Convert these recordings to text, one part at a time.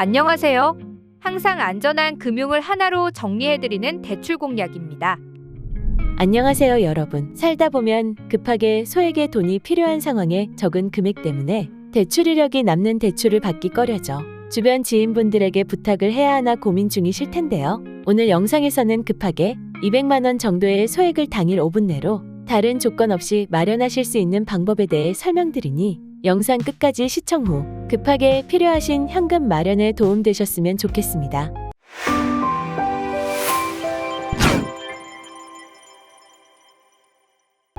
안녕하세요. 항상 안전한 금융을 하나로 정리해드리는 대출 공략입니다. 안녕하세요, 여러분. 살다 보면 급하게 소액의 돈이 필요한 상황에 적은 금액 때문에 대출 이력이 남는 대출을 받기 꺼려져 주변 지인분들에게 부탁을 해야 하나 고민 중이실 텐데요. 오늘 영상에서는 급하게 200만 원 정도의 소액을 당일 5분 내로 다른 조건 없이 마련하실 수 있는 방법에 대해 설명드리니 영상 끝까지 시청 후 급하게 필요하신 현금 마련에 도움되셨으면 좋겠습니다.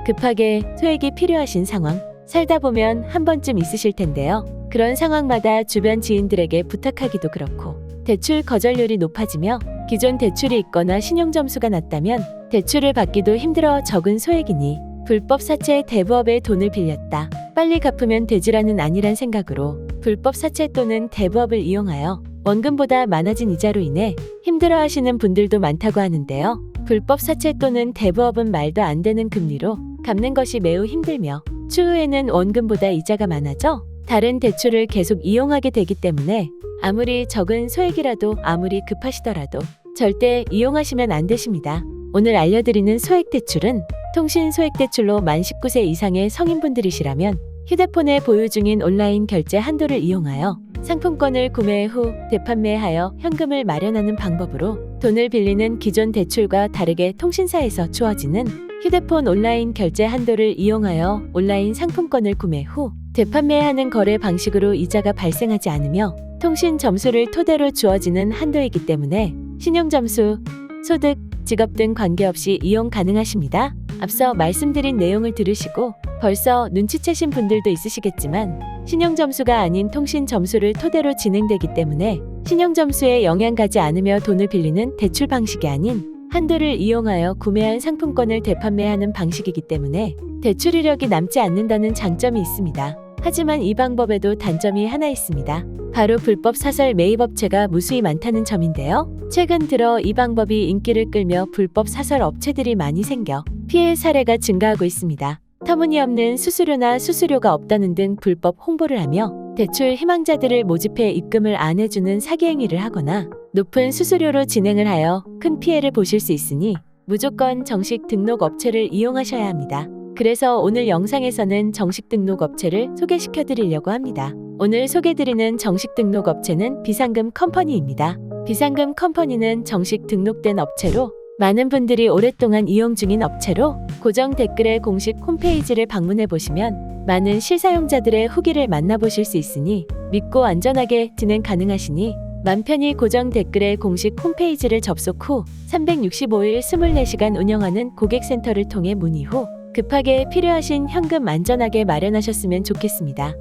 급하게 소액이 필요하신 상황, 살다 보면 한 번쯤 있으실 텐데요. 그런 상황마다 주변 지인들에게 부탁하기도 그렇고, 대출 거절률이 높아지며 기존 대출이 있거나 신용 점수가 낮다면 대출을 받기도 힘들어 적은 소액이니 불법 사채 대부업에 돈을 빌렸다. 빨리 갚으면 되지라는 아니란 생각으로 불법 사채 또는 대부업을 이용하여 원금보다 많아진 이자로 인해 힘들어하시는 분들도 많다고 하는데요. 불법 사채 또는 대부업은 말도 안 되는 금리로 갚는 것이 매우 힘들며 추후에는 원금보다 이자가 많아져 다른 대출을 계속 이용하게 되기 때문에 아무리 적은 소액이라도 아무리 급하시더라도 절대 이용하시면 안 되십니다. 오늘 알려드리는 소액 대출은 통신 소액 대출로 만 19세 이상의 성인분들이시라면 휴대폰에 보유 중인 온라인 결제 한도를 이용하여 상품권을 구매 후 되판매하여 현금을 마련하는 방법으로 돈을 빌리는 기존 대출과 다르게 통신사에서 주어지는 휴대폰 온라인 결제 한도를 이용하여 온라인 상품권을 구매 후 되판매하는 거래 방식으로 이자가 발생하지 않으며 통신 점수를 토대로 주어지는 한도이기 때문에 신용 점수, 소득, 직업 등 관계없이 이용 가능하십니다. 앞서 말씀드린 내용을 들으시고 벌써 눈치채신 분들도 있으시겠지만 신용 점수가 아닌 통신 점수를 토대로 진행되기 때문에 신용 점수에 영향 가지 않으며 돈을 빌리는 대출 방식이 아닌 한도를 이용하여 구매한 상품권을 되판매하는 방식이기 때문에 대출 이력이 남지 않는다는 장점이 있습니다. 하지만 이 방법에도 단점이 하나 있습니다. 바로 불법 사설 매입업체가 무수히 많다는 점인데요. 최근 들어 이 방법이 인기를 끌며 불법 사설 업체들이 많이 생겨 피해 사례가 증가하고 있습니다. 터무니없는 수수료나 수수료가 없다는 등 불법 홍보를 하며 대출 희망자들을 모집해 입금을 안 해주는 사기 행위를 하거나 높은 수수료로 진행을 하여 큰 피해를 보실 수 있으니 무조건 정식 등록 업체를 이용하셔야 합니다. 그래서 오늘 영상에서는 정식 등록 업체를 소개시켜 드리려고 합니다. 오늘 소개드리는 정식 등록 업체는 비상금 컴퍼니입니다. 비상금 컴퍼니는 정식 등록된 업체로 많은 분들이 오랫동안 이용 중인 업체로 고정 댓글에 공식 홈페이지를 방문해 보시면 많은 실사용자들의 후기를 만나보실 수 있으니 믿고 안전하게 진행 가능하시니 맘 편히 고정 댓글에 공식 홈페이지를 접속 후 365일 24시간 운영하는 고객센터를 통해 문의 후 급하게 필요하신 현금 안전하게 마련하셨으면 좋겠습니다.